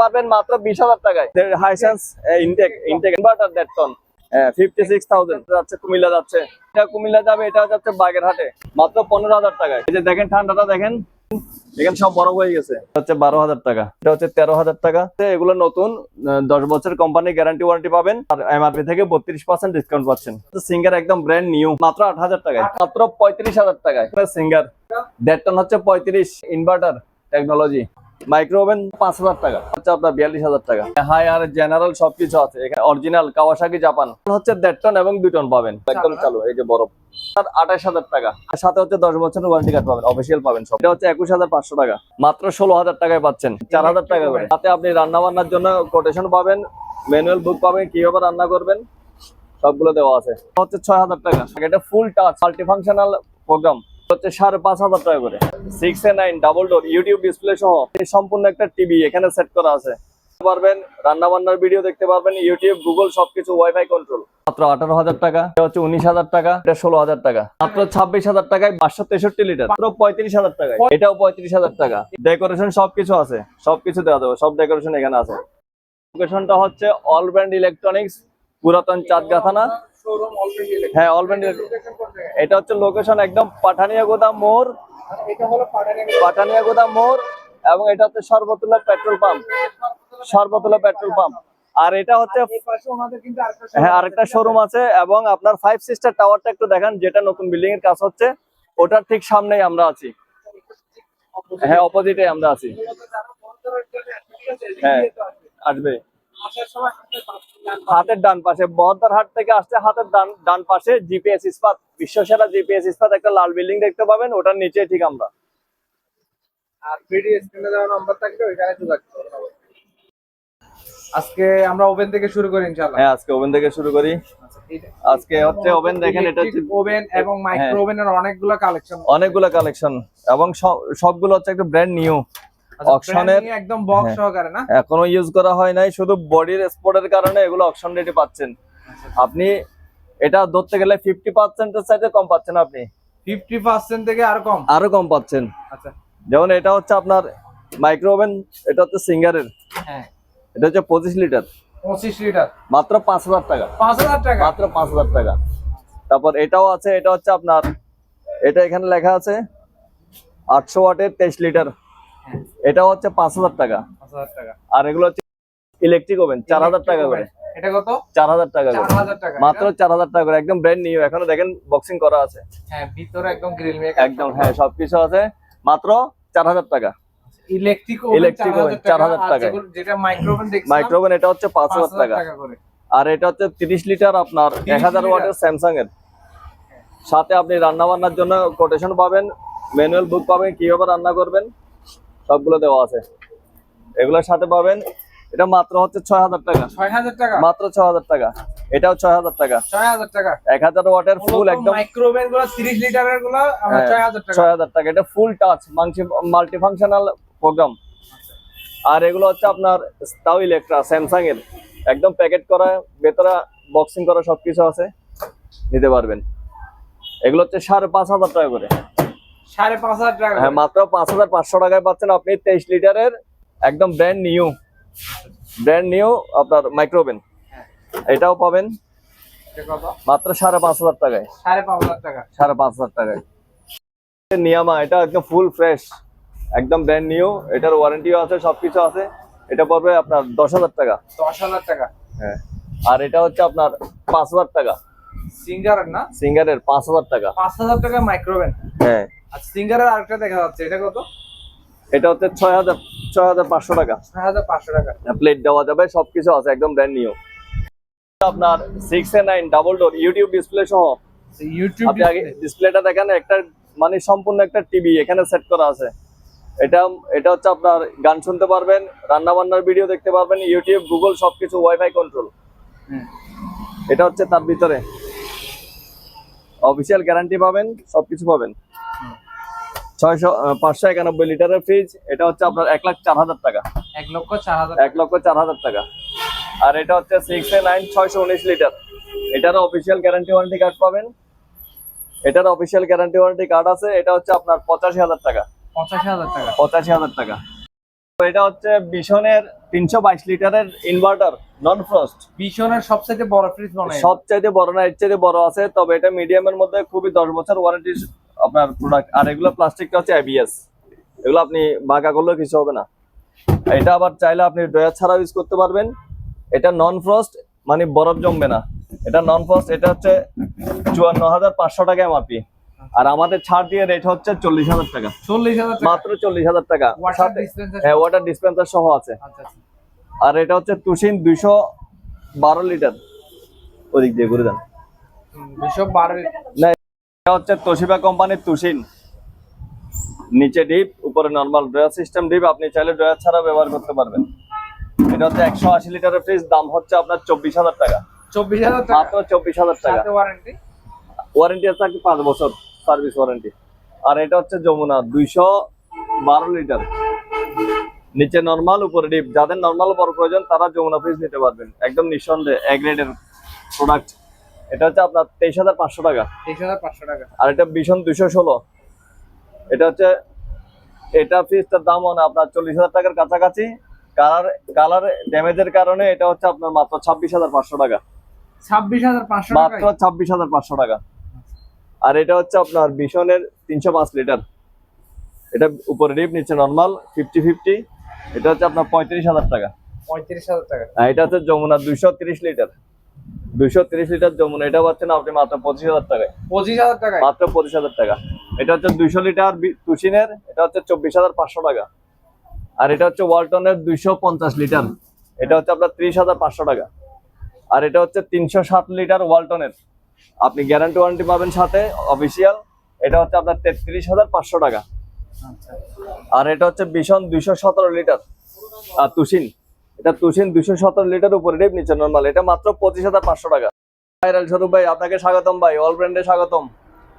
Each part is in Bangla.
পারবেন মাত্র বিশ হাজার টাকায়। হাইসেন্স ইনটেক ইনটেক ইনভার্টার দেড় টন ফিফটি সিক্স থাউজেন্ড যাচ্ছে কুমিল্লা যাচ্ছে। এটা কুমিল্লা যাবে এটা যাচ্ছে বাগেরহাটে। মাত্র পনেরো হাজার টাকায়। এই যে দেখেন ঠান্ডাটা দেখেন। এখানে সব বরফ হয়ে গেছে। হচ্ছে বারো হাজার টাকা। এটা হচ্ছে তেরো হাজার টাকা। এগুলো নতুন দশ বছর কোম্পানি গ্যারান্টি ওয়ারেন্টি পাবেন। আর এমআরপি থেকে বত্রিশ পার্সেন্ট ডিসকাউন্ট পাচ্ছেন। সিঙ্গার একদম ব্র্যান্ড নিউ মাত্র আট হাজার টাকায়। মাত্র পঁয়ত্রিশ হাজার টাকায়। সিঙ্গার দেড় টন হচ্ছে পঁয়ত্রিশ। ইনভার্টার টেকনোলজি মাইক্রো ওভেন পাঁচ হাজার টাকা হচ্ছে আপনার বিয়াল্লিশ হাজার টাকা। হাই আর জেনারেল সবকিছু আছে এখানে অরিজিনাল কাওয়াসাকি জাপান হচ্ছে দেড় টন এবং দুই টন পাবেন। একদম চালু এই যে বরফ। আঠাশ হাজার টাকা। আর সাথে হচ্ছে দশ বছরের ওয়ারেন্টি কার্ড পাবেন অফিসিয়াল পাবেন সব। এটা হচ্ছে একুশ হাজার পাঁচশো টাকা। মাত্র ষোলো হাজার টাকায় পাচ্ছেন চার হাজার টাকা করে। তাতে আপনি রান্না বান্নার জন্য কোটেশন পাবেন ম্যানুয়াল বুক পাবেন কীভাবে রান্না করবেন সবগুলো দেওয়া আছে। হচ্ছে ছয় হাজার টাকা। এটা full touch multi functional programme হচ্ছে সাড়ে পাঁচ হাজার টাকা করে। Six A nine double door YouTube display সহ সম্পূর্ণ একটা টিভি এখানে সেট করা আছে। পারবেন ভিডিও দেখতে পারবেন ইউটিউব গুগল সবকিছু ওয়াইফাই কন্ট্রোল মাত্র আঠারো হাজার টাকা হচ্ছে উনিশ হাজার টাকা ষোলো হাজার টাকা। মাত্র ছাব্বিশ হাজার টাকায় তেষট্টি লিটার পঁয়ত্রিশ হাজার এটাও পঁয়ত্রিশ হাজার টাকা। ডেকোরেশন সবকিছু আছে, সবকিছু দেওয়া যাবে সব ডেকোরেশন এখানে আছে। লোকেশনটা হচ্ছে অল ব্র্যান্ড ইলেকট্রনিক্স পুরাতন শোরুম অলরেডি হ্যাঁ অল এটা হচ্ছে লোকেশন একদম পাঠানিয়া গোদাম মোড়। পাঠানিয়া গোদাম। মোড় এবং এটা হচ্ছে Sarbatulla petrol pump Sarbatulla petrol pump আর এটা হচ্ছে হ্যাঁ আরেকটা শোরুম আছে এবং আপনার ফাইভ সিস্টার টাওয়ারটা একটু দেখেন যেটা নতুন বিল্ডিং এর কাজ হচ্ছে। ওটার ঠিক সামনেই আমরা আছি। হ্যাঁ অপোজিটে আমরা আছি। হ্যাঁ আসবে। হাতের ডান পাশে বহদ্দার হাট থেকে আসতে হাতের ডান ডান পাশে জিপিএস ইস্পাত বিশ্বসেরা জিপিএস ইস্পাত একটা লাল বিল্ডিং দেখতে পাবেন ওটার নিচে ঠিক আমরা। আর ভিডিও স্ক্রিনে দেওয়া নাম্বার থাকবে ওইখানে যোগাযোগ করুন আজকে আমরা ওভেন থেকে শুরু করি ইনশাআল্লাহ। হ্যাঁ আজকে ওভেন থেকে শুরু করি। আজকে হচ্ছে ওভেন দেখেন এটা হচ্ছে ওভেন এবং মাইক্রো হ্যাঁ। ওভেনের অনেকগুলো কালেকশন অনেকগুলো কালেকশন এবং সব- সবগুলো হচ্ছে একটা ব্র্যান্ড নিউ অকশনের একদম বক্স হ্যাঁ। সহকারে না? এখনও ইউজ করা হয় নাই শুধু বডির স্পটের কারণে এগুলো অকশন রেটে পাচ্ছেন। আপনি এটা ধরতে গেলে ফিফটি পার্সেন্টের সাইডে কম পাচ্ছেন আপনি। ফিফটি পার্সেন্ট থেকে আর কম? আরও কম পাচ্ছেন। আচ্ছা। যেমন এটা হচ্ছে আপনার মাইক্রো ওভেন এটা হচ্ছে সিঙ্গারের হ্যাঁ। এটা হচ্ছে পঁচিশ লিটার পঁচিশ লিটার মাত্র পাঁচ হাজার টাকা। পাঁচ হাজার টাকা? মাত্র পাঁচ হাজার টাকা। তারপর এটাও আছে এটা হচ্ছে আপনার এটা এখানে লেখা আছে আটশো ওয়াটের তেইশ লিটার এটাও হচ্ছে পাঁচ হাজার টাকা। হাজার আর এগুলো হচ্ছে ইলেকট্রিক ওভেন চার হাজার টাকা করে। এটা কত? চার হাজার টাকা চার করে হাজার টাকা। মাত্র চার হাজার টাকা করে একদম ব্র্যান্ড নিউ এখনও দেখেন বক্সিং করা আছে। হ্যাঁ ভিতরে একদম গ্রিল মেক। একদম হ্যাঁ সবকিছু আছে। মাত্র চার হাজার টাকা। ইলেকট্রিক Electric oven, 4000 টাকা। যেটা মাইক্রো ওভেন দেখছিলাম এটা হচ্ছে পাঁচ হাজার টাকা। আর এটা হচ্ছে তিরিশ লিটার আপনার 30 এক হাজার? ওয়াটের স্যামসাং এর সাথে আপনি রান্না বান্নার জন্য কোটেশন পাবেন ম্যানুয়াল বুক পাবেন কীভাবে রান্না করবেন। সবগুলো দেওয়া আছে। এগুলোর সাথে পাবেন এটা মাত্র হচ্ছে ছয় হাজার টাকা। ছয় হাজার টাকা? মাত্র ছয় হাজার টাকা। এটাও ছয় হাজার টাকা। ছয় হাজার টাকা? এক হাজার ওয়াটের ফুল একদমগুলো তিরিশ লিটারেরগুলো হ্যাঁ, ছয় হাজার টাকা। ছয় হাজার টাকা। এটা full touch multi functional programme আর এগুলো হচ্ছে আপনার তাও ইলেকট্রা স্যামসাং এর একদম প্যাকেট করা ভেতরে বক্সিং করা সবকিছু আছে। নিতে পারবেন। এগুলো হচ্ছে সাড়ে পাঁচ হাজার টাকা করে। সাড়ে পাঁচ হাজার টাকা হ্যাঁ মাত্র পাঁচ হাজার পাঁচশো টাকায় পাচ্ছেন আপনি তেইশ লিটারের একদম ব্র্যান্ড নিউ ব্র্যান্ড নিউ আপনার মাইক্রোওভেন এটাও পাবেন মাত্র সাড়ে পাঁচ হাজার টাকায়। সাড়ে পাঁচ হাজার টাকা। সাড়ে পাঁচ হাজার টাকায়। নিয়ামা এটা একদম ফুল ফ্রেশ একদম ব্র্যান্ড নিউ এটার ওয়ারেন্টিও আছে সবকিছু আছে। এটা পড়বে আপনার দশ হাজার টাকা। দশ হাজার টাকা। হ্যাঁ। আর এটা হচ্ছে আপনার পাঁচ হাজার টাকা। সিঙ্গারের না? সিঙ্গারের পাঁচ হাজার টাকা। পাঁচ হাজার টাকা মাইক্রো ওভেন হ্যাঁ। আর সিঙ্গারের আরেকটা দেখা যাচ্ছে এটা কত? এটা হচ্ছে ছয় হাজার ছয় হাজার পাঁচশো টাকা। ছয় হাজার পাঁচশো টাকা। প্লেট দেওয়া যাবে সবকিছু আছে একদম ব্র্যান্ড নিউ আপনার six A nine double door YouTube display সহ। ইউটিউব আপনি আগে ডিসপ্লেটা দেখেন একটা মানে সম্পূর্ণ একটা টিভি এখানে সেট করা আছে। এটা এটা হচ্ছে আপনার গান শুনতে পারবেন রান্না বান্নার ভিডিও দেখতে পারবেন ইউটিউব গুগল সবকিছু ওয়াইফাই কন্ট্রোল এটা হচ্ছে তার ভিতরে। অফিসিয়াল গ্যারান্টি পাবেন সবকিছু পাবেন। ছয়শো পাঁচশো একানব্বই লিটারের ফ্রিজ এটা হচ্ছে আপনার এক লাখ চার হাজার টাকা। এক লক্ষ চার হাজার এক লক্ষ চার হাজার টাকা। আর এটা হচ্ছে সিক্স নাইন ছয়শো উনিশ লিটার। এটার অফিসিয়াল গ্যারান্টি ওয়ারেন্টি কার্ড পাবেন। এটার অফিসিয়াল গ্যারান্টি ওয়ারেন্টি কার্ড আছে। এটা হচ্ছে আপনার পঁচাশি হাজার টাকা। পঁচাশি হাজার টাকা। পঁচাশি হাজার টাকা। এটা হচ্ছে বিশনের তিনশো বাইশ লিটারের ইনভার্টার নন ফ্রস্ট ভীষণের সবচেয়ে বড় ফ্রিজ বানায় সবচাইতে বড় না এর চাইতে বড় আছে। তবে এটা মিডিয়ামের মধ্যে খুবই দশ বছর ওয়ারেন্টি আপনার প্রোডাক্ট আর এগুলো প্লাস্টিকটা হচ্ছে এবিএস এগুলো আপনি বাঁকা করলেও কিছু হবে না। এটা আবার চাইলে আপনি ড্রয়ার ছাড়াও ইউজ করতে পারবেন। এটা নন ফ্রস্ট মানে বরফ জমবে না। এটা নন ফ্রস্ট এটা হচ্ছে চুয়ান্ন হাজার পাঁচশো টাকা এমআরপি আর আমাদের ছাড় দিয়ে রেট হচ্ছে চল্লিশ হাজার টাকা। চল্লিশ হাজার মাত্র চল্লিশ হাজার টাকা। হ্যাঁ ওয়াটার ডিসপেন্সার সহ আছে। আচ্ছা আচ্ছা। আর এটা হচ্ছে তুষিন দুইশো বারো লিটার। ওদিক দিয়ে ঘুরে দেন দুশো বারো না এটা হচ্ছে তোশিবা কোম্পানির তুষিন। নিচে ডিপ উপরে নর্মাল ড্রয়ার সিস্টেম ডিপ আপনি চাইলে ড্রয়ার ছাড়া ব্যবহার করতে পারবেন। এটা হচ্ছে একশো আশি লিটারের ফ্রিজ দাম হচ্ছে আপনার চব্বিশ হাজার টাকা। চব্বিশ হাজার মাত্র চব্বিশ হাজার টাকা। ওয়ারেন্টি ওয়ারেন্টি আছে পাঁচ বছর সার্ভিস ওয়ারেন্টি আর এটা হচ্ছে যমুনা দুইশো বারো লিটার। নিচে নর্মাল উপরে ডিপ। যাদের নর্মাল বড় প্রয়োজন তারা যমুনা ফ্রিজ নিতে পারবেন। একদম নিঃসন্দেহে এ গ্রেডের প্রোডাক্ট এটা হচ্ছে আপনার তেইশ হাজার পাঁচশো টাকা। তেইশ হাজার পাঁচশো টাকা। আর এটা ভীষণ দুশো ষোলো। এটা হচ্ছে এটা ফ্রিজটার দাম মানে আপনার চল্লিশ হাজার টাকার কাছাকাছি। কালার কালার ড্যামেজের কারণে এটা হচ্ছে আপনার মাত্র ছাব্বিশ হাজার পাঁচশো টাকা। ছাব্বিশ হাজার পাঁচশো মাত্র ছাব্বিশ হাজার পাঁচশো টাকা। আর এটা হচ্ছে আপনার ভীষণের তিনশো পাঁচ লিটার। এটা উপরে ডিপ নিচে নর্মাল ফিফটি ফিফটি। এটা হচ্ছে আপনার পঁয়ত্রিশ হাজার টাকা। পঁয়ত্রিশ হাজার টাকা। এটা হচ্ছে যমুনা দুইশো তিরিশ লিটার। দুইশো তিরিশ লিটার যমুনা। এটা পাচ্ছেন আপনি মাত্র পঁচিশ হাজার টাকায়। পঁচিশ হাজার টাকায়? মাত্র পঁচিশ হাজার টাকা। এটা হচ্ছে দুইশো লিটার তুষিনের এটা হচ্ছে চব্বিশ হাজার পাঁচশো টাকা। আর এটা হচ্ছে ওয়ালটনের দুইশো পঞ্চাশ লিটার। এটা হচ্ছে আপনার ত্রিশ হাজার পাঁচশো টাকা। আর এটা হচ্ছে তিনশো সাত লিটার ওয়ালটনের। আপনি গ্যারান্টি ওয়ারেন্টি পাবেন সাথে অফিসিয়াল। এটা হচ্ছে আপনার তেত্রিশ হাজার পাঁচশো টাকা। আচ্ছা। আর এটা হচ্ছে ভীষণ দুইশো সতেরো লিটার। আর তুষিন। এটা তুষিন দুইশো সতেরো লিটার উপরে রেপ নিচে নর্মাল এটা মাত্র পঁচিশ হাজার পাঁচশো টাকা। ভাইরাল স্বরূপ ভাই আপনাকে স্বাগতম ভাই অল ব্র্যান্ডে স্বাগতম।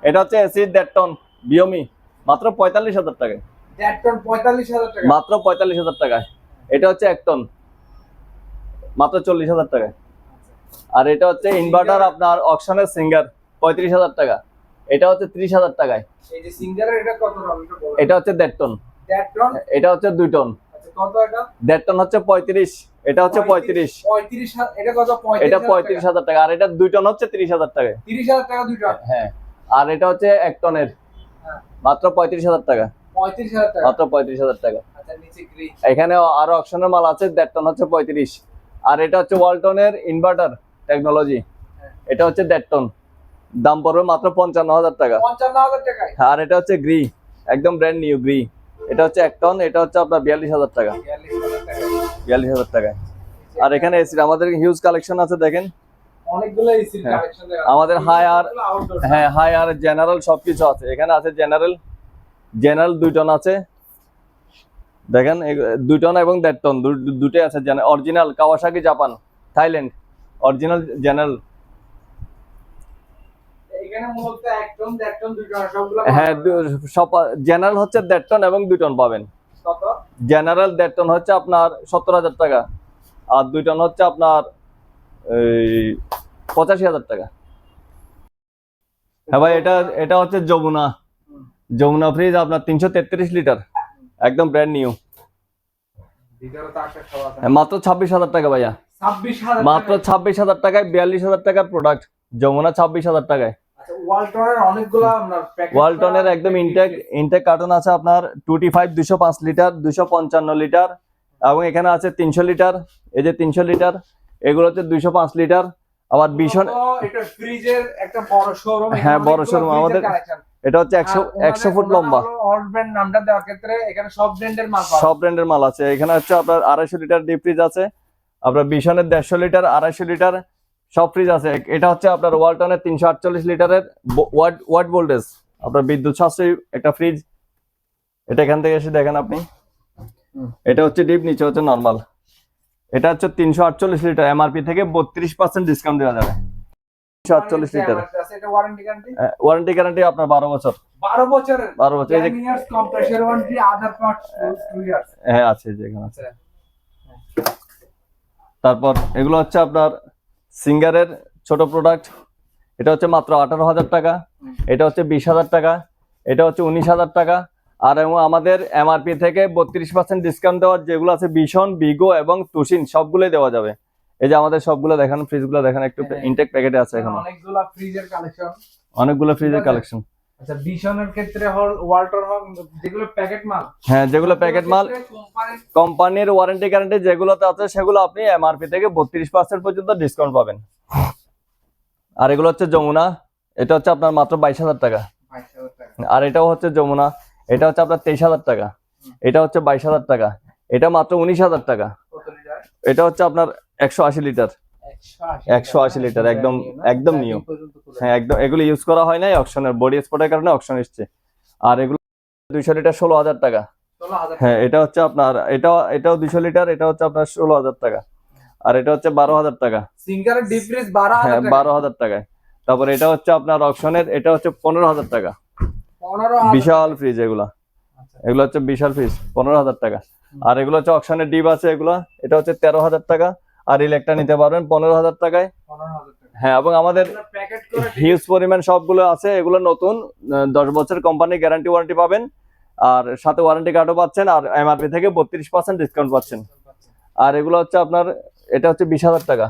এটা হচ্ছে এসি দেড় টন বিয়মি মাত্র পঁয়তাল্লিশ হাজার টাকা। মাত্র পঁয়তাল্লিশ হাজার টাকায়। এটা হচ্ছে এক টন মাত্র চল্লিশ হাজার টাকায়। আর এটা হচ্ছে ইনভার্টার আপনার অকশনের সিঙ্গার পঁয়ত্রিশ হাজার টাকা। এটা হচ্ছে ত্রিশ হাজার টাকায়। এটা হচ্ছে দেড় টন এটা হচ্ছে দুই টন দেড় টন হচ্ছে পঁয়ত্রিশ এটা হচ্ছে পঁয়ত্রিশ এটা পঁয়ত্রিশ হাজার টাকা আর এটা দুই টন হচ্ছে তিরিশ হাজার টাকা? তিরিশ হাজার টাকা দুই টন? হ্যাঁ আর এটা হচ্ছে এক টনের হ্যাঁ। মাত্র পঁয়ত্রিশ হাজার টাকা। টাকা? মাত্র পঁয়ত্রিশ হাজার টাকা। আচ্ছা এখানে আরও অপশনের মাল আছে দেড় টন হচ্ছে পঁয়ত্রিশ। আর এটা হচ্ছে ওয়ালটনের ইনভার্টার টেকনোলজি হ্যাঁ। এটা হচ্ছে দেড় টন। দাম পড়বে মাত্র পঞ্চান্ন হাজার টাকা। পঞ্চান্ন হাজার টাকায়? আর এটা হচ্ছে গ্রি একদম ব্র্যান্ড নিউ গ্রি এটা হচ্ছে এক টন এটা হচ্ছে আপনার বিয়াল্লিশ হাজার টাকা। বিয়াল্লিশ হাজার টাকা টাকায়। আর এখানে এসি আমাদের হিউজ কালেকশন আছে দেখেন। হ্যাঁ। আমাদের high আর- হ্যাঁ হাই আর জেনারেল সবকিছু আছে। এখানে আছে জেনারেল জেনারেল দুই টন আছে। দেখেন দুই টন এবং দেড় টন দুটোই আছে। Original Kawasaki Japan Thailand original general এখানে মূলত এক টন দেড় টন দুই টন সবগুলো হ্যাঁ জেনারেল হচ্ছে দেড় টন এবং দুই টন পাবেন। জেনারেল দেড় টন হচ্ছে আপনার সত্তর হাজার টাকা আর দুই টন হচ্ছে আপনার এই পঁচাশি হাজার টাকা। হ্যাঁ ভাই এটা এটা হচ্ছে যমুনা। যমুনা ফ্রিজ আপনার তিনশো তেত্রিশ লিটার। একদম ব্র্যান্ড নিউ মাত্র ছাব্বিশ হাজার টাকা ভাইয়া। মাত্র ছাব্বিশ হাজার টাকায় বিয়াল্লিশ হাজার টাকার প্রোডাক্ট যমুনা ছাব্বিশ হাজার টাকায়। ওয়ালটনের ওয়ালটনের একদম ইনটেক ইনটেক কার্টন আছে আপনার টুটি ফাইভ দুশো পাঁচ লিটার দুশো পঞ্চান্ন লিটার এবং এখানে আছে তিনশো লিটার এই যে তিনশো লিটার এগুলো হচ্ছে দুইশো পাঁচ লিটার আবার ভীষণ এটা ফ্রিজের বড় শোরুম হ্যাঁ, বড় showroom, আমাদের এটা হচ্ছে একশো একশো ফুট লম্বা। নামটা দেওয়ার ক্ষেত্রে এখানে সব ব্র্যান্ডের মাল সব ব্র্যান্ডের মাল আছে। এখানে হচ্ছে আপনার আড়াইশো লিটার ডিপ ফ্রিজ আছে আপনার ভীষণের দেড়শো লিটার আড়াইশো লিটার সব ফ্রিজ আছে। এটা হচ্ছে আপনার ওয়ালটনের তিনশো আটচল্লিশ লিটারের ওয়াট ওয়াট ভোল্টেজ। আপনার বিদ্যুৎ সাশ্রয়ী একটা ফ্রিজ এটা এখান থেকে এসে দেখেন আপনি। এটা হচ্ছে ডিপ নিচে হচ্ছে নর্মাল এটা হচ্ছে তিনশো আটচল্লিশ লিটার। এমআরপি থেকে বত্রিশ পার্সেন্ট ডিসকাউন্ট দেওয়া যাবে। তিনশো আটচল্লিশ লিটার। ওয়ারেন্টি গ্যারান্টি আপনার বারো বছর। বারো বছরের? বারো বছর এই যে 10 years compressor warranty other parts two years হ্যাঁ আছে এই যে এখানে আছে। তারপর এগুলো হচ্ছে আপনার সিঙ্গারের ছোট প্রোডাক্ট এটা হচ্ছে মাত্র আঠারো হাজার টাকা এটা হচ্ছে বিশ হাজার টাকা এটা হচ্ছে উনিশ হাজার টাকা আর এবং আমাদের এমআরপি থেকে বত্রিশ পার্সেন্ট ডিসকাউন্ট দেওয়ার যেগুলো আছে ভীষণ বিগো এবং তুষিন সবগুলোই দেওয়া যাবে। এই যে আমাদের সবগুলো দেখান ফ্রিজগুলো দেখান একটু হ্যাঁ। ইনটেক প্যাকেটে আছে এখন অনেকগুলো ফ্রিজের কালেকশন অনেকগুলো ফ্রিজের কালেকশন আচ্ছা বিশনের ক্ষেত্রে হল ওয়াল্টন হল যেগুলো প্যাকেট মাল। হ্যাঁ যেগুলো প্যাকেট মাল কোম্পানির ওয়ারেন্টি গ্যারান্টি যেগুলোতে আছে সেগুলো আপনি এমআরপি থেকে বত্রিশ পার্সেন্ট পর্যন্ত ডিসকাউন্ট পাবেন। আর এগুলো হচ্ছে যমুনা এটা হচ্ছে আপনার মাত্র বাইশ হাজার টাকা। বাইশ হাজার টাকা। আর এটাও হচ্ছে যমুনা এটা হচ্ছে আপনার তেইশ হাজার টাকা। এটা হচ্ছে বাইশ হাজার টাকা। এটা মাত্র উনিশ হাজার টাকা। কত লিটার? এটা হচ্ছে আপনার একশো আশি লিটার। একশো 180 লিটার, একদম- একদম তুলে হ্যাঁ একদম এগুলো ইউজ করা হয় নাই অপশনের বডি স্পটের কারণে অপশন এসছে। আর এগুলো দুইশো লিটার ষোলো হাজার টাকা। হ্যাঁ এটা হচ্ছে আপনার এটা এটাও দুইশো লিটার এটা হচ্ছে আপনার ষোলো হাজার টাকা। আর এটা হচ্ছে বারো হাজার টাকা। সিঙ্গারের বারো হ্যাঁ বারো হাজার টাকায় তারপর এটা হচ্ছে আপনার অপশনের এটা হচ্ছে পনেরো হাজার টাকা। বিশাল ফ্রিজ এগুলা। আচ্ছা। এগুলো হচ্ছে বিশাল ফ্রিজ পনেরো হাজার টাকা। আর এগুলো হচ্ছে অপশনের ডিপ আছে এগুলো এটা হচ্ছে তেরো হাজার টাকা। আর ইলেকট্রা নিতে পারবেন পনেরো হাজার টাকায়। হ্যাঁ এবং আমাদের হিউজ পরিমাণ সবগুলো আছে এগুলো নতুন দশ বছর কোম্পানি গ্যারান্টি ওয়ারেন্টি পাবেন আর সাথে ওয়ারেন্টি কার্ডও পাচ্ছেন আর এমআরপি থেকে বত্রিশ পার্সেন্ট ডিসকাউন্ট পাচ্ছেন। আর এগুলো হচ্ছে আপনার এটা হচ্ছে বিশ হাজার টাকা।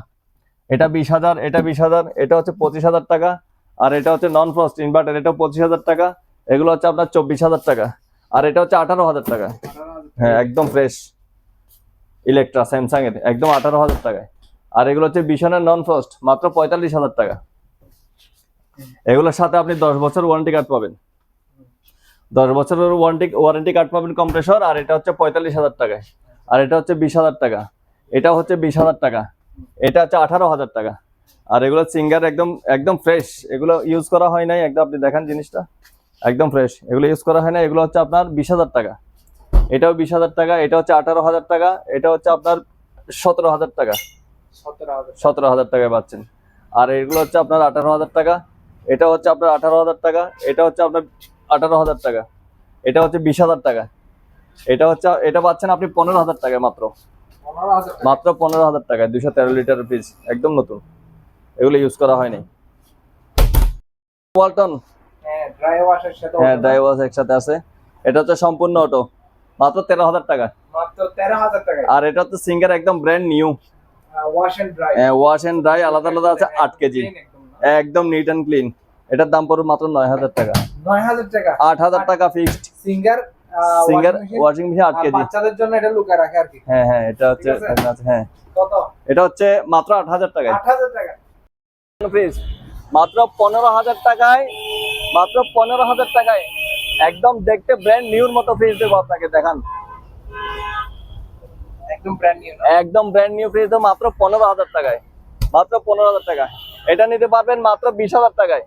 এটা বিশ হাজার এটা বিশ হাজার এটা হচ্ছে পঁচিশ হাজার টাকা আর এটা হচ্ছে নন ফ্রস্ট ইনভার্টার এটা পঁচিশ হাজার টাকা এগুলো হচ্ছে আপনার চব্বিশ হাজার টাকা আর এটা হচ্ছে আঠারো হাজার টাকা। হ্যাঁ একদম ফ্রেশ ইলেকট্রা স্যামসাং এর, একদম আঠারো হাজার টাকায়। আর এগুলো হচ্ছে বিশনের নন ফ্রস্ট মাত্র পঁয়তাল্লিশ হাজার টাকা। এগুলোর সাথে আপনি দশ বছর ওয়ারেন্টি কার্ড পাবেন। দশ বছরের ওয়ারেন্টি ওয়ারেন্টি কার্ড পাবেন কম্প্রেসর আর এটা হচ্ছে পঁয়তাল্লিশ হাজার টাকায়। আর এটা হচ্ছে বিশ হাজার টাকা। এটা হচ্ছে বিশ হাজার টাকা। এটা হচ্ছে আঠারো হাজার টাকা। আর এগুলো সিঙ্গার একদম একদম ফ্রেশ এগুলো ইউজ করা হয় নাই, একদম আপনি দেখেন জিনিসটা। একদম ফ্রেশ এগুলো ইউজ করা হয় না এগুলো হচ্ছে আপনার বিশ হাজার টাকা। এটাও বিশ হাজার টাকা এটা হচ্ছে আঠারো হাজার টাকা এটা হচ্ছে আপনার সতেরো হাজার টাকা। সতেরো হাজার টাকায় পাচ্ছেন। আর এগুলো হচ্ছে আপনার আঠারো হাজার টাকা এটা হচ্ছে আপনার আঠারো হাজার টাকা এটা হচ্ছে আপনার আঠারো হাজার টাকা এটা হচ্ছে বিশ হাজার টাকা। এটা হচ্ছে এটা পাচ্ছেন আপনি পনেরো হাজার টাকায় মাত্র। মাত্র পনেরো হাজার টাকায় দুশো তেরো লিটারের ফ্রিজ একদম নতুন। এগুলো ইউজ করা হয়নি। ওয়ালটন। হ্যাঁ ড্রাই হ্যাঁ ড্রাইভার একসাথে আছে। এটা হচ্ছে সম্পূর্ণ অটো মাত্র তেরো হাজার টাকা। আর এটা হচ্ছে সিঙ্গার একদম brand new wash and dry আলাদা আলাদা আছে আট কেজি। একদম নিট অ্যান্ড ক্লিন এটার দাম পড়বে মাত্র নয় হাজার টাকা। নয় হাজার টাকা। আট হাজার টাকা fixed Singer Singer washing machine আট কেজি। বাচ্চাদের জন্য এটা লুকা রাখে আর কি। হ্যাঁ হ্যাঁ এটা হচ্ছে হ্যাঁ। কত? এটা হচ্ছে মাত্র আট হাজার টাকায়। আট হাজার টাকা। মাত্র পনেরো হাজার টাকায় মাত্র পনেরো হাজার টাকায়। একদম দেখতে ব্র্যান্ড নিউর মতো ফ্রিজ দেবো আপনাকে দেখান। একদম ব্র্যান্ড নিউ একদম ব্র্যান্ড নিউ ফ্রিজ দেবো মাত্র পনেরো হাজার টাকায়। মাত্র পনেরো হাজার টাকা এটা নিতে পারবেন মাত্র বিশ হাজার টাকায়।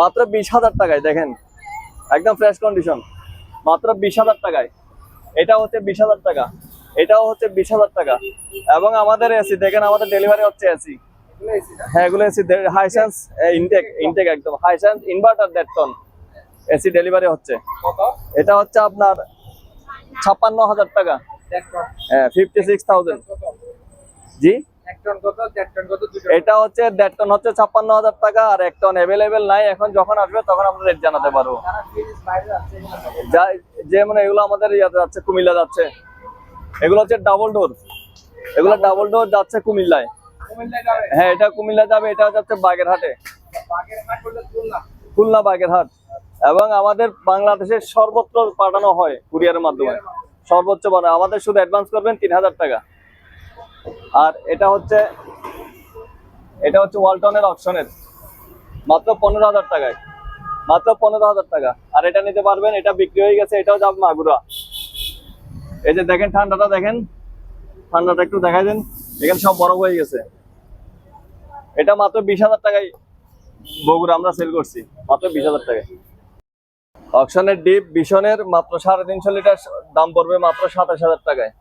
মাত্র বিশ হাজার টাকায় দেখেন। একদম ফ্রেশ কন্ডিশন মাত্র বিশ হাজার টাকায়। এটা হচ্ছে বিশ হাজার টাকা। এটাও হচ্ছে বিশ হাজার টাকা। এবং আমাদের এসি দেখেন আমাদের ডেলিভারি হচ্ছে এসি হ্যাঁ এগুলো এসি হাইসেন্স ইনটেক ইনটেক একদম। হাইসেন্স ইনভার্টার দেড় টন এসি ডেলিভারি হচ্ছে। এটা হচ্ছে আপনার ছাপ্পান্ন হাজার টাকা। হ্যাঁ ফিফটি সিক্স থাউজেন্ড জি? এটা হচ্ছে দেড় টন হচ্ছে ছাপ্পান্ন হাজার টাকা আর এক টন অ্যাভেলেবেল নাই। এখন যখন আসবে তখন আমরা রেট জানাতে পারব। যা যে মানে এগুলো আমাদের ইয়াতে যাচ্ছে কুমিল্লা যাচ্ছে। এগুলো হচ্ছে ডাবল ডোর এগুলো ডাবল ডোর যাচ্ছে কুমিল্লায়। হ্যাঁ এটা কুমিল্লা যাবে এটা যাচ্ছে বাগেরহাটে। বাগের হাট খুলনা। খুলনা বাগেরহাট। এবং আমাদের বাংলাদেশের সর্বত্র পাঠানো হয় কুরিয়ারের মাধ্যমে। সর্বোচ্চ মানে আমাদের শুধু অ্যাডভান্স করবেন তিন হাজার টাকা। আর এটা হচ্ছে এটা হচ্ছে ওয়ালটনের অপশনের। মাত্র পনেরো হাজার টাকায়। মাত্র পনেরো হাজার টাকা। আর এটা নিতে পারবেন, এটা বিক্রি হয়ে গেছে, এটাও যাবে মাগুরা। এই যে দেখেন ঠান্ডাটা দেখেন। ঠান্ডাটা একটু দেখাই দেন। এখানে সব বরফ হয়ে গেছে। এটা মাত্র বিশ হাজার টাকায় বগুড়া আমরা সেল করছি। মাত্র বিশ হাজার টাকায়। অকশনের ডিপ বিশনের মাত্র সাড়ে তিনশো লিটার দাম পড়বে মাত্র সাতাশ হাজার টাকায়।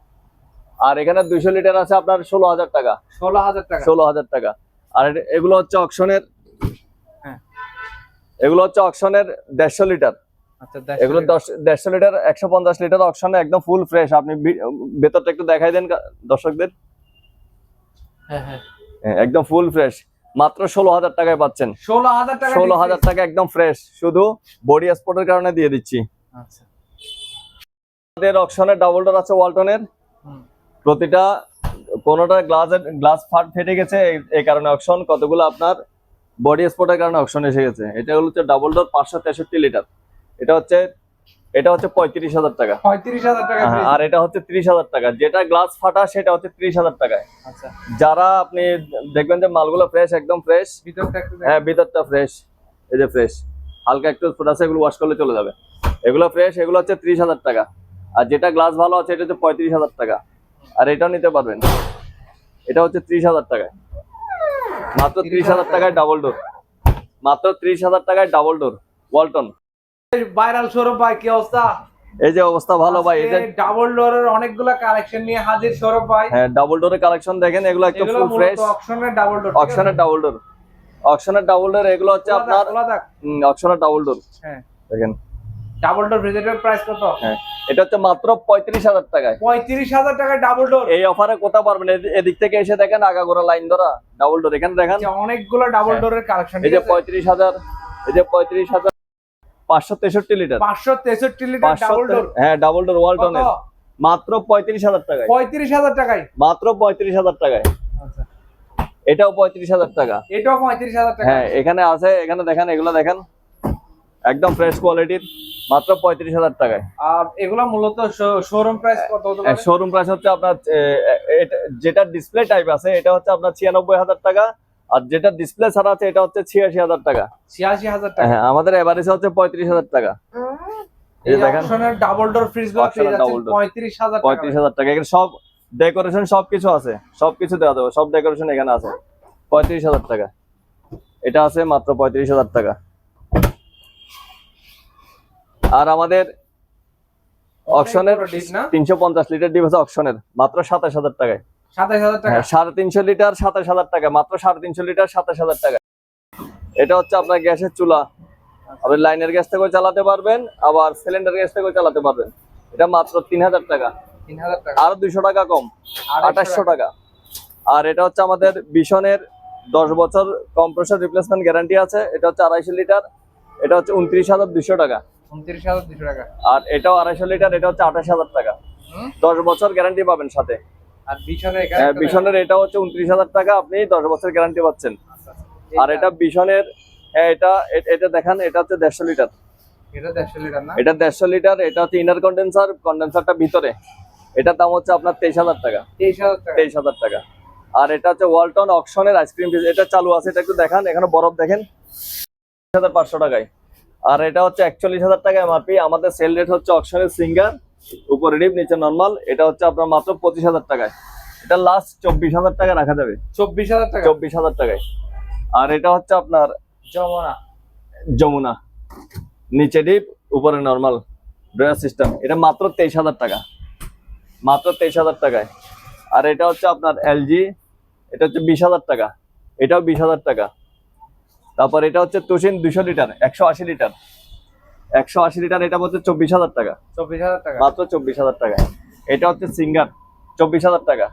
আর এখানে দুইশো লিটার আছে আপনার ষোলো হাজার টাকা। ষোলো হাজার টাকা। ষোলো হাজার টাকা। আর এগুলো হচ্ছে অকশনের হ্যাঁ। এগুলো হচ্ছে অকশনের দেড়শো লিটার। আচ্ছা এগুলো দেড়শো লিটার একশো পঞ্চাশ লিটার অকশনে একদম ফুল ফ্রেশ আপনি ভেতরটা একটু দেখাই দেন দর্শকদের। হ্যাঁ হ্যাঁ, একদম ফুল ফ্রেশ মাত্র ষোলো হাজার টাকায় পাচ্ছেন। ষোলো হাজার টাকা ষোলো হাজার টাকা একদম ফ্রেশ শুধু বডি স্পটের কারণে দিয়ে দিচ্ছি। আচ্ছা। আমাদের অপশনে ডাবল ডোর আছে ওয়ালটনের প্রতিটা কোনোটা গ্লাসের গ্লাস ফাট ফেটে গেছে এই- কারণে অপশন কতগুলো আপনার বডি স্পটের কারণে অপশন এসে গেছে? এটা হলো হচ্ছে ডাবল ডোর পাঁচশো তেষট্টি লিটার এটা হচ্ছে এটা হচ্ছে পঁয়ত্রিশ হাজার টাকা। পঁয়ত্রিশ হাজার টাকা হ্যাঁ, আর এটা হচ্ছে ত্রিশ হাজার টাকা। যেটা গ্লাস ফাটা সেটা হচ্ছে ত্রিশ হাজার টাকায়। আচ্ছা। যারা আপনি দেখবেন যে মালগুলো ফ্রেশ একদম ফ্রেশ ভিতরটা হ্যাঁ ভিতরটা ফ্রেশ এই যে ফ্রেশ হালকা একটু ফুট আছে এগুলো ওয়াশ করলে চলে যাবে। এগুলো ফ্রেশ এগুলো হচ্ছে ত্রিশ হাজার টাকা। আর যেটা গ্লাস ভালো আছে এটা হচ্ছে পঁয়ত্রিশ হাজার টাকা। আর এটাও নিতে পারবেন। এটা হচ্ছে ত্রিশ হাজার টাকায়। মাত্র ত্রিশ হাজার টাকায় ডাবল ডোর মাত্র ত্রিশ হাজার টাকায় double door Walton viral Sourav ভাই কি অবস্থা? এই যে অবস্থা ভালো ভাই এই যে ডাবল ডোরের অনেকগুলা কালেকশন নিয়ে হাজির সৌরভ ভাই। হ্যাঁ ডাবল ডোরের কালেকশন দেখেন এগুলো এগুলো ফুল ফ্রেশ অকশনের ডাবল ডোর অকশনের ডাবল ডোর অকশনের ডাবল ডোর এগুলো হচ্ছে আপনার অকশনের ডাবল ডোর হ্যাঁ। দেখেন। ডাবল ডোর ভেজিটেবল প্রাইস কত? হ্যাঁ এটা হচ্ছে মাত্র পঁয়ত্রিশ হাজার টাকায়। পঁয়ত্রিশ হাজার টাকা ডাবল ডোর এই অফারে কোথাও পারবেন এদি- এদিক থেকে এসে দেখেন আগাগোড়া লাইন ধরা ডাবল ডোর এখানে দেখেন অনেকগুলো ডাবল। ডোরের কালেকশন এই যে পঁয়ত্রিশ হাজার এই যে পঁয়ত্রিশ হাজার পাঁচশো তেষট্টি লিটার। পাঁচশো তেষট্টি লিটার ডাবল ডোর হ্যাঁ ডাবল ডোর ওয়ালটনের মাত্র পঁয়ত্রিশ হাজার টাকায়। পঁয়ত্রিশ হাজার টাকায়? মাত্র পঁয়ত্রিশ হাজার টাকায়। আচ্ছা। এটাও পঁয়ত্রিশ হাজার টাকা। এটাও পঁয়ত্রিশ হাজার টাকা। হ্যাঁ এখানে আছে এখানে দেখেন এগুলো দেখেন। একদম ফ্রেশ কোয়ালিটির মাত্র পঁয়ত্রিশ হাজার টাকায়। আর এগুলো মূলত শোরুম প্রাইস কত শোরুম প্রাইস হচ্ছে আপনার যেটা ডিসপ্লে টাইপ আছে এটা হচ্ছে আপনার ছিয়ানব্বই হাজার টাকা। আর যেটা ডিসপ্লে ছাড়া আছে এটা হচ্ছে ছিয়াশি হাজার টাকা। ছিয়াশি হাজার টাকা? হ্যাঁ আমাদের এভারেজ হচ্ছে পঁয়ত্রিশ হাজার টাকা। এই এই দেখেন ডাবল ডোর ফ্রিজ। পঁয়ত্রিশ হাজার পঁয়ত্রিশ হাজার টাকা। এখানে সব ডেকোরেশন সবকিছু আছে সবকিছু দেওয়া যাবে। সব ডেকোরেশন এখানে আছে। পঁয়ত্রিশ হাজার টাকা। এটা আছে মাত্র পঁয়ত্রিশ হাজার টাকা। আর আমাদের অপশনের তিনশো পঞ্চাশ লিটার ডিপ আছে অপশনের মাত্র সাতাশ হাজার টাকায়। হ্যাঁ সাড়ে তিনশো লিটার সাতাশ হাজার টাকা। মাত্র সাড়ে তিনশো লিটার সাতাশ হাজার টাকা। এটা হচ্ছে আপনার গ্যাসের চুলা। আপনি লাইনের গ্যাস থেকেও চালাতে পারবেন আবার সিলিন্ডার গ্যাস থেকেও চালাতে পারবেন। এটা মাত্র তিন হাজার টাকা। আরও দুইশো টাকা কম আঠাশশো টাকা। আর এটা হচ্ছে আমাদের বিশনের দশ বছর কম্প্রেসর রিপ্লেসমেন্ট গ্যারান্টি আছে। এটা হচ্ছে আড়াইশো লিটার এটা হচ্ছে উনত্রিশ হাজার দুশো টাকা। উনত্রিশ হাজার দুশো টাকা। আর এটাও আড়াইশো লিটার এটা হচ্ছে আঠাশ হাজার টাকা। দশ বছর গ্যারান্টি পাবেন সাথে। বিশনের হ্যাঁ, এটা হচ্ছে উনত্রিশ হাজার টাকা আপনি দশ বছর গ্যারান্টি পাচ্ছেন। আচ্ছা, আর এটা বিশনের হ্যাঁ, এটা এটা দেখান এটা হচ্ছে দেড়শো লিটার। এটা দেড়শো লিটার এটা হচ্ছে ইনার কন্ডেন্সার কন্ডেন্সারটা ভিতরে। এটার দাম হচ্ছে আপনার তেইশ হাজার টাকা। তেইশ হাজার টাকা। তেইশ হাজার টাকা। আর এটা হচ্ছে ওয়ালটন অকশনের আইসক্রিম এটা চালু আছে এটা একটু দেখান এখানে বরফ দেখেন। হাজার পাঁচশো টাকায়। আর এটা হচ্ছে একচল্লিশ হাজার টাকা এমআরপি আমাদের সেল রেট হচ্ছে অকশনের সিঙ্গার উপরে ডিপ নিচে নর্মাল এটা হচ্ছে আপনার মাত্র পঁচিশ হাজার টাকায়। এটা লাস্ট চব্বিশ হাজার টাকা রাখা যাবে। চব্বিশ হাজার টাকা? চব্বিশ হাজার টাকায়। আর এটা হচ্ছে আপনার জমনা যমুনা। নিচে ডিপ উপরে নর্মাল ড্রেস সিস্টেম এটা মাত্র তেইশ হাজার টাকা। মাত্র তেইশ হাজার টাকায়। আর এটা হচ্ছে আপনার এলজি এটা হচ্ছে বিশ হাজার টাকা। এটাও বিশ হাজার টাকা। তারপর এটা হচ্ছে তুষিন দুশো লিটার একশো আশি লিটার। একশো আশি লিটার এটা হচ্ছে চব্বিশ হাজার টাকা। চব্বিশ হাজার টাকা। মাত্র চব্বিশ হাজার টাকায় এটা হচ্ছে সিঙ্গার চব্বিশ হাজার টাকা।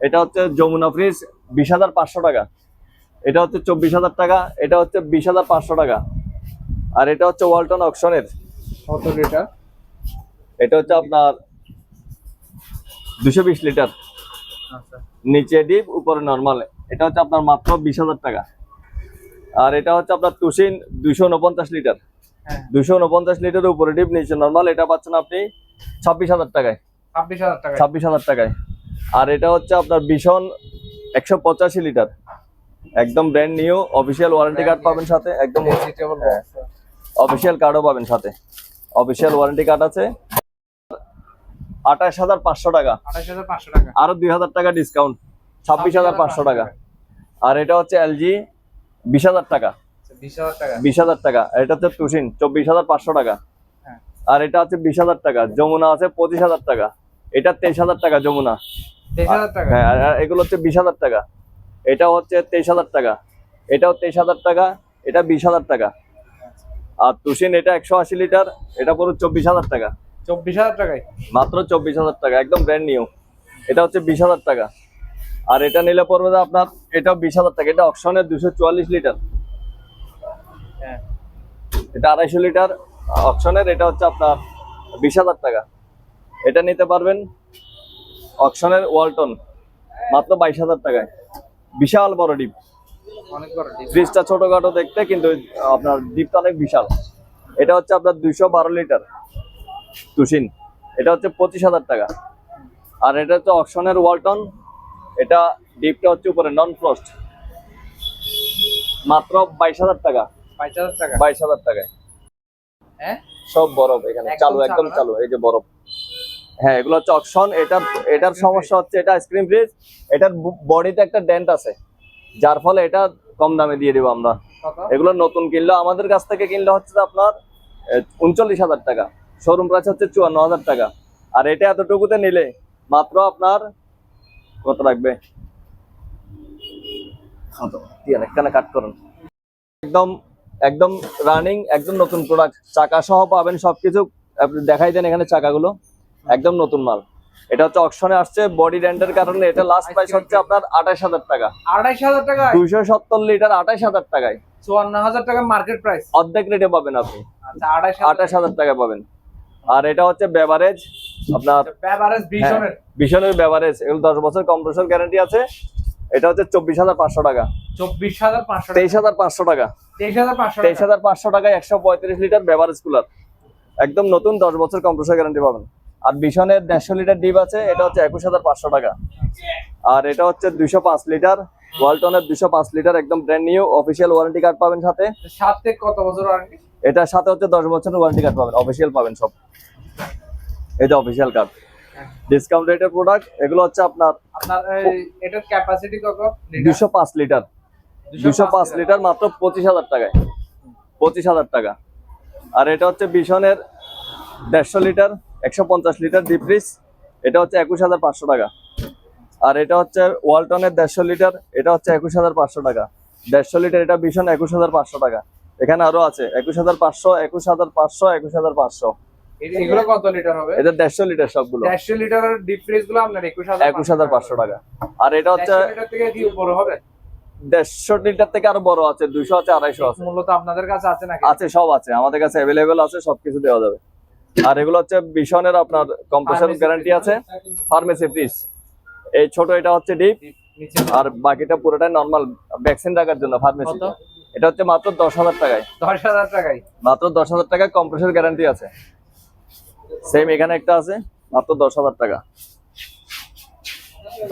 এটা হচ্ছে যমুনা ফ্রিজ বিশ হাজার পাঁচশো টাকা। এটা হচ্ছে চব্বিশ হাজার টাকা এটা হচ্ছে বিশ হাজার পাঁচশো টাকা। আর এটা হচ্ছে ওয়ালটন অকশনের। কত লিটার? এটা হচ্ছে আপনার দুশো বিশ লিটার। আচ্ছা। নিচে ডিপ উপরে নর্মাল। এটা হচ্ছে আপনার মাত্র বিশ হাজার টাকা। আর এটা হচ্ছে আপনার তুষিন দুশো উনপঞ্চাশ লিটার। দুশো উনপঞ্চাশ লিটারের উপরে ডিপ নিচে নর্মাল এটা পাচ্ছেন আপনি ছাব্বিশ হাজার টাকায়। ছাব্বিশ হাজার টাকা ছাব্বিশ হাজার টাকায়। আর এটা হচ্ছে আপনার ভীষণ একশো পঁচাশি লিটার। একদম brand new official warranty card পাবেন সাথে একদম হ্যাঁ। অফিসিয়াল কার্ডও পাবেন সাথে। অফিসিয়াল ওয়ারেন্টি কার্ড আছে। আঠাশ হাজার পাঁচশো টাকা। আরও দুই হাজার টাকা ডিসকাউন্ট ছাব্বিশ হাজার পাঁচশো টাকা। আর এটা হচ্ছে এলজি বিশ হাজার টাকা। বিশ হাজার টাকা এটা হচ্ছে টুসিন চব্বিশ হাজার পাঁচশো টাকা হ্যাঁ। আর এটা হচ্ছে বিশ হাজার টাকা যমুনা আছে পঁচিশ হাজার টাকা এটা তেইশ হাজার টাকা যমুনা হ্যাঁ আর- এগুলো হচ্ছে বিশ হাজার টাকা এটা হচ্ছে তেইশ হাজার টাকা এটাও তেইশ হাজার টাকা এটা বিশ হাজার টাকা আর তুষিন এটা একশো আশি লিটার এটা পুরো চব্বিশ হাজার টাকা চব্বিশ হাজার টাকায় মাত্র চব্বিশ হাজার টাকা একদম ব্র্যান্ড নিউ এটা হচ্ছে বিশ হাজার টাকা আর এটা নিলে পড়বে আপনার এটাও বিশ হাজার টাকা এটা অকশনের দুশো চুয়াল্লিশ লিটার হ্যাঁ এটা আড়াইশো লিটার অপশনের এটা হচ্ছে আপনার বিশ হাজার টাকা। এটা নিতে পারবেন অকশনের ওয়ালটন মাত্র বাইশ হাজার টাকায়। বিশাল বড় ডিপ। অনেক বড় ডিপ। ফ্রিজটা ছোটখাটো দেখতে কিন্তু আপনার ডিপটা অনেক বিশাল। এটা হচ্ছে আপনার দুইশো বারো লিটার তুষিন। এটা হচ্ছে পঁচিশ হাজার টাকা। আর এটা হচ্ছে অকশনের ওয়ালটন। এটা ডিপটা হচ্ছে উপরে নন ফ্রস্ট মাত্র বাইশ হাজার টাকা। বাইশ হাজার টাকায়। হ্যাঁ? সব বরফ এখানে চালু একদম চালু এই যে বরফ। হ্যাঁ এগুলো হচ্ছে অকশন এটার এটার সমস্যা হচ্ছে এটা আইসক্রিম ফ্রিজ এটার বডিতে একটা ডেন্ট আছে যার ফলে এটা কম দামে দিয়ে দিব আমরা। এগুলো নতুন কিনলে আমাদের কাছ থেকে কিনলে হচ্ছে আপনার উনচল্লিশ হাজার টাকা শোরুম প্রাইস হচ্ছে চুয়ান্ন হাজার টাকা। আর এটা এতটুকুতে নিলে মাত্র আপনার কত লাগবে? এখানে কাট করুন। একদম একদম রানিং একদম নতুন প্রোডাক্ট চাকা সহ পাবেন সবকিছু। আপনি দেখাই দেন এখানে চাকাগুলো। একদম নতুন মাল। এটা হচ্ছে অকশনে আসছে বডি ড্যান্ডের কারণে এটা লাস্ট প্রাইস হচ্ছে আপনার আঠাশ হাজার টাকা। আড়াইশ হাজার টাকা দুইশো সত্তর লিটার আঠাশ হাজার টাকায়। চুয়ান্ন হাজার টাকা মার্কেট প্রাইস অর্ধেক রেটে পাবেন আপনি। আচ্ছা আঠাশ হাজার টাকা পাবেন। আর এটা হচ্ছে বেভারেজ আপনার বেভারেজ ভীষণের। ভীষণের বেভারেজ এগুলো দশ বছর কম্প্রেসর গ্যারান্টি আছে। এটা হচ্ছে চব্বিশ হাজার পাঁচশো টাকা। চব্বিশ হাজার পাঁচশো টাকা। তেইশ হাজার পাঁচশো টাকা। তেইশ হাজার পাঁচশো তেইশ টাকা হাজার পাঁচশো টাকায় একশো পঁয়ত্রিশ লিটার বেভারেজ কুলার একদম নতুন দশ বছর কম্প্রেসার গ্যারান্টি পাবেন। আর ভীষণের দেড়শো লিটার ডিপ আছে এটা হচ্ছে একুশ হাজার পাঁচশো টাকা। আর এটা হচ্ছে দুইশো পাঁচ লিটার ওয়ালটনের দুইশো পাঁচ লিটার একদম brand new official warranty card পাবেন সাথে। সাত থেকে কত বছর ওয়ারেন্টি এটার সাথে হচ্ছে দশ বছরের ওয়ারেন্টি কার্ড পাবেন অফিসিয়াল পাবেন সব। এটা অফিসিয়াল কার্ড ডিসকাউন্ট রেটের প্রোডাক্ট এগুলো হচ্ছে আপনার আপনার এটার ক্যাপাসিটি কত 205 লিটার 205 লিটার মাত্র 25000 টাকায়। 25000 টাকা। আর এটা হচ্ছে বিশনের 150 লিটার 150 লিটার ডিপ ফ্রিজ এটা হচ্ছে 21500 টাকা। আর এটা হচ্ছে ওয়ালটনের 150 লিটার এটা হচ্ছে 21500 টাকা। 150 লিটার এটা বিশন 21500 টাকা। এখানে আরও আছে 21500 21500 21500 এগুলো কত লিটার হবে? এটা দেড়শো লিটার সবগুলো। দেড়শো লিটারের ডিপ ফ্রিজগুলো আপনার একুশ হাজার একুশ হাজার পাঁচশো টাকা। আর এটা হচ্ছে লিটার থেকে কি হবে? দেড়শো লিটার থেকে আরও বড় আছে দুইশো আছে আড়াইশো আছে। মূলত আপনাদের কাছে আছে নাকি? আছে সব আছে। আমাদের কাছে অ্যাভেলেবেল আছে সবকিছু দেওয়া যাবে। আর এগুলো হচ্ছে ভীষণের আপনার Pharmacy গ্যারান্টি আছে। ফার্মেসি ফ্রিজ এই ছোট এটা হচ্ছে ডিপ আর বাকিটা পুরোটাই নর্মাল ভ্যাকসিন রাখার জন্য ফার্মেসি? এটা হচ্ছে মাত্র দশ হাজার টাকায়। দশ হাজার টাকায়। মাত্র দশ হাজার টাকায় কম্প্রেসর গ্যারান্টি আছে। সেম এখানে একটা আছে মাত্র দশ হাজার টাকা।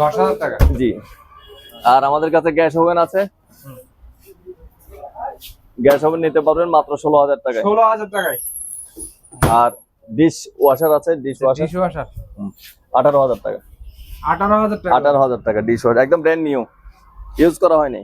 দশ হাজার টাকা? জি। আর আমাদের কাছে গ্যাস ওভেন আছে। গ্যাস ওভেন নিতে পারবেন মাত্র ষোলো হাজার টাকায়। ষোলো হাজার টাকায়? আর ডিশ ওয়াশার আছে ডিশ ওয়াশার? Dish washer. আঠারো হাজার টাকা। আঠারো হাজার টাকা। আঠারো হাজার টাকা ডিশ ওয়াশার একদম ব্র্যান্ড নিউ ইউজ করা হয়নি।